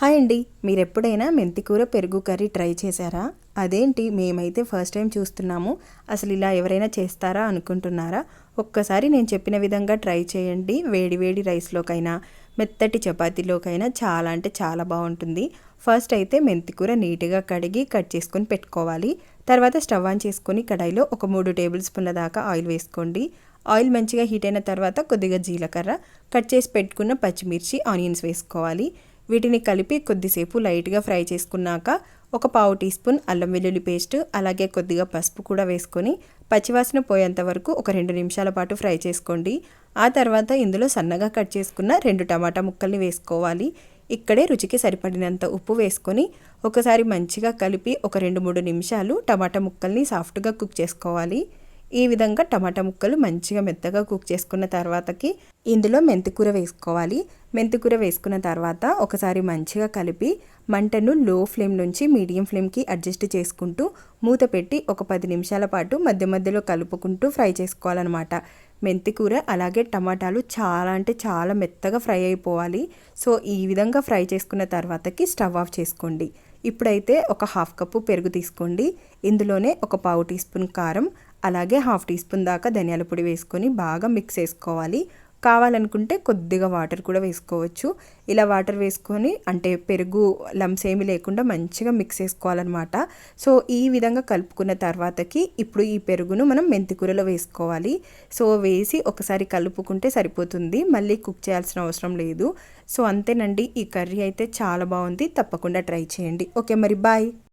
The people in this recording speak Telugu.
హాయ్ అండి. మీరు ఎప్పుడైనా మెంతికూర పెరుగు కర్రీ ట్రై చేశారా? అదేంటి? మేమైతే ఫస్ట్ టైం చూస్తున్నాము. అసలు ఇలా ఎవరైనా చేస్తారా అనుకుంటున్నారా? ఒక్కసారి నేను చెప్పిన విధంగా ట్రై చేయండి. వేడి వేడి రైస్లోకైనా మెత్తటి చపాతీలోకైనా చాలా అంటే చాలా బాగుంటుంది. ఫస్ట్ అయితే మెంతికూర నీట్గా కడిగి కట్ చేసుకొని పెట్టుకోవాలి. తర్వాత స్టవ్ ఆన్ చేసుకొని కడాయిలో ఒక మూడు టేబుల్ స్పూన్ల దాకా ఆయిల్ వేసుకోండి. ఆయిల్ మంచిగా హీట్ అయిన తర్వాత కొద్దిగా జీలకర్ర కట్ చేసి పెట్టుకున్న పచ్చిమిర్చి ఆనియన్స్ వేసుకోవాలి. వీటిని కలిపి కొద్దిసేపు లైట్గా ఫ్రై చేసుకున్నాక ఒక పావు టీ స్పూన్ అల్లం వెల్లుల్లి పేస్ట్ అలాగే కొద్దిగా పసుపు కూడా వేసుకొని పచ్చివాసన పోయేంత వరకు ఒక రెండు నిమిషాల పాటు ఫ్రై చేసుకోండి. ఆ తర్వాత ఇందులో సన్నగా కట్ చేసుకున్న రెండు టమాటా ముక్కల్ని వేసుకోవాలి. ఇక్కడే రుచికి సరిపడినంత ఉప్పు వేసుకొని ఒకసారి మంచిగా కలిపి ఒక రెండు మూడు నిమిషాలు టమాటా ముక్కల్ని సాఫ్ట్గా కుక్ చేసుకోవాలి. ఈ విధంగా టమాటా ముక్కలు మంచిగా మెత్తగా కుక్ చేసుకున్న తర్వాతకి ఇందులో మెంతికూర వేసుకోవాలి. మెంతికూర వేసుకున్న తర్వాత ఒకసారి మంచిగా కలిపి మంటను లో ఫ్లేమ్ నుంచి మీడియం ఫ్లేమ్కి అడ్జస్ట్ చేసుకుంటూ మూత పెట్టి ఒక పది నిమిషాల పాటు మధ్య మధ్యలో కలుపుకుంటూ ఫ్రై చేసుకోవాలన్నమాట. మెంతికూర అలాగే టమాటాలు చాలా అంటే చాలా మెత్తగా ఫ్రై అయిపోవాలి. సో ఈ విధంగా ఫ్రై చేసుకున్న తర్వాతకి స్టవ్ ఆఫ్ చేసుకోండి. ఇప్పుడైతే ఒక హాఫ్ కప్పు పెరుగు తీసుకోండి. ఇందులోనే ఒక పావు టీ స్పూన్ కారం అలాగే హాఫ్ టీ స్పూన్ దాకా ధనియాల పొడి వేసుకొని బాగా మిక్స్ చేసుకోవాలి. కావాలనుకుంటే కొద్దిగా వాటర్ కూడా వేసుకోవచ్చు. ఇలా వాటర్ వేసుకొని అంటే పెరుగు లమ్స్ ఏమి లేకుండా మంచిగా మిక్స్ చేసుకోవాలన్నమాట. సో ఈ విధంగా కలుపుకున్న తర్వాతకి ఇప్పుడు ఈ పెరుగును మనం మెంతికూరలో వేసుకోవాలి. సో వేసి ఒకసారి కలుపుకుంటే సరిపోతుంది. మళ్ళీ కుక్ చేయాల్సిన అవసరం లేదు. సో అంతేనండి. ఈ కర్రీ అయితే చాలా బాగుంది. తప్పకుండా ట్రై చేయండి. ఓకే మరి బాయ్.